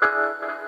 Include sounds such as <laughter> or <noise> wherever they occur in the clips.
Thank <laughs> you.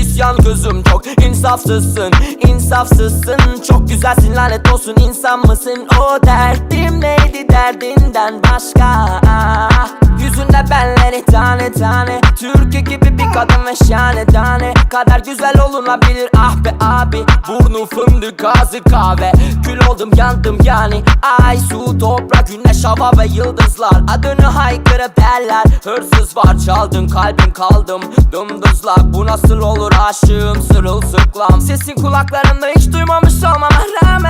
isyan gözüm çok insafsızsın insafsızsın. Çok güzelsin lanet olsun insan mısın? O derdim neydi derdinden başka Yüzünde benleri tane tane. Türkü gibi bir kadın ve şahane tane. Kadar güzel olunabilir ah be abi. Burnu fındık ağzı kahve. Kül oldum yandım yani. Ay su toprak güneş hava ve yıldızlar. Adını haykırıp derler Hırsız var çaldın kalbim kaldım. Dımdızlak bu nasıl olur? Aşığım sırılsıklam. Sesin kulaklarımda hiç duymamış olmama rağmen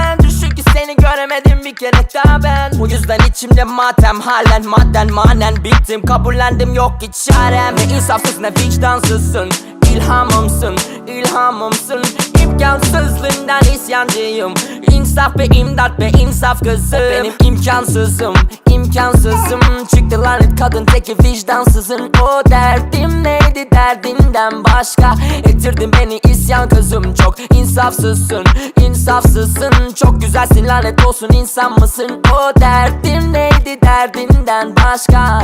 göremedim bir kere daha ben. Bu yüzden içimde matem halen madden manen bittim. Kabullendim yok ki çarem. Ne insafsız ne vicdansızsın. İlhamımsın, ilhamımsın. İmkansızlığından isyancıyım. İnsaf ve imdat ve insaf kızım benim imkansızım, imkansızım. Çıktı lanet kadın teki vicdansızın. O derdim neydi derdinden başka? Ettirdin beni isyan kızım Çok insafsızsın, insafsızsın. Çok güzelsin lanet olsun insan mısın? O derdim neydi derdinden başka?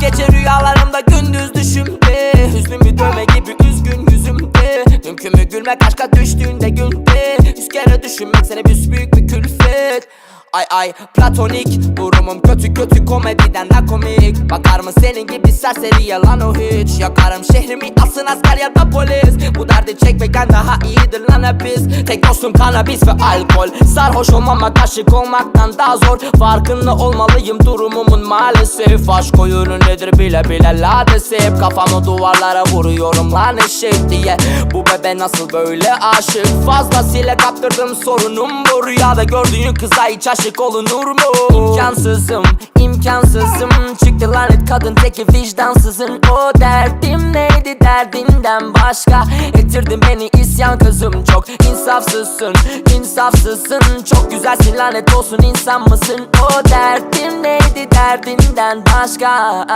Gece rüyalarımda gündüz düşümde Hüznümü dövme gibi üzgün yüzümde Mümkün mü gülmek aşka düştüğünde günde Yüz kere düşünmek seni büyük bir külfet. Ay ay platonik Durumum kötü kötü komediden de komik. Bakar mı senin gibi serseri yalan o hiç? Yakarım şehrimi asın asker ya da polis Derdi çekmekten daha iyidir lan hepimiz Tek dostum kanabis ve alkol. Sarhoş olmamak aşık olmaktan daha zor. Farkında olmalıyım durumumun maalesef. Aşk oyunu nedir bile bile ladesip Kafamı duvarlara vuruyorum lan eşek diye. Bu bebe nasıl böyle aşık? Fazlasıyla kaptırdım sorunum bu. Rüyada gördüğün kıza hiç aşık olunur mu? İmkansızım, imkansızım. Çıktı lanet kadın teki vicdansızın. O derdim neydi derdinden başka Ettirdin beni isyan kızım. Çok insafsızsın, insafsızsın. Çok güzelsin lanet olsun insan mısın? O derdim neydi derdinden başka